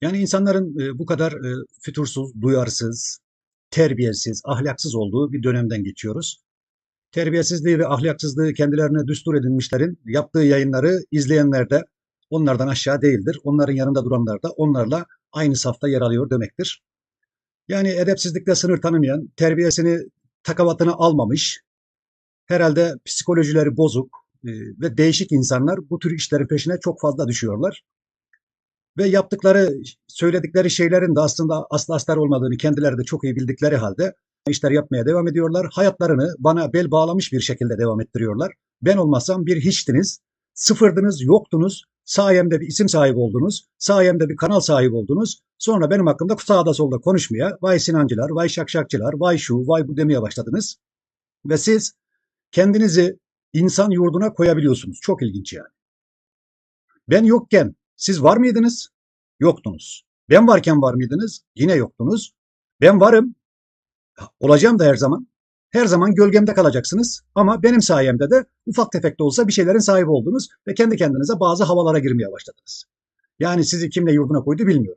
Yani insanların e, bu kadar e, fütursuz, duyarsız, terbiyesiz, ahlaksız olduğu bir dönemden geçiyoruz. Terbiyesizliği ve ahlaksızlığı kendilerine düstur edinmişlerin yaptığı yayınları izleyenler de onlardan aşağı değildir. Onların yanında duranlar da onlarla aynı safta yer alıyor demektir. Yani edepsizlikte sınır tanımayan, terbiyesini takavatına almamış, herhalde psikolojileri bozuk e, ve değişik insanlar bu tür işlerin peşine çok fazla düşüyorlar. Ve yaptıkları, söyledikleri şeylerin de aslında aslı astar olmadığını kendileri de çok iyi bildikleri halde işler yapmaya devam ediyorlar. Hayatlarını bana bel bağlamış bir şekilde devam ettiriyorlar. Ben olmasam bir hiçtiniz, sıfırdınız, yoktunuz. Sayemde bir isim sahibi oldunuz. Sayemde bir kanal sahibi oldunuz. Sonra benim hakkımda sağda solda konuşmaya, vay Sinancılar, vay Şakşakçılar, vay şu, vay bu demeye başladınız. Ve siz kendinizi insan yurduna koyabiliyorsunuz. Çok ilginç yani. Ben yokken siz var mıydınız? Yoktunuz. Ben varken var mıydınız? Yine yoktunuz. Ben varım. Olacağım da her zaman. Her zaman gölgemde kalacaksınız ama benim sayemde de ufak tefek de olsa bir şeylerin sahibi oldunuz ve kendi kendinize bazı havalara girmeye başladınız. Yani sizi kimle yurduna koydu bilmiyorum.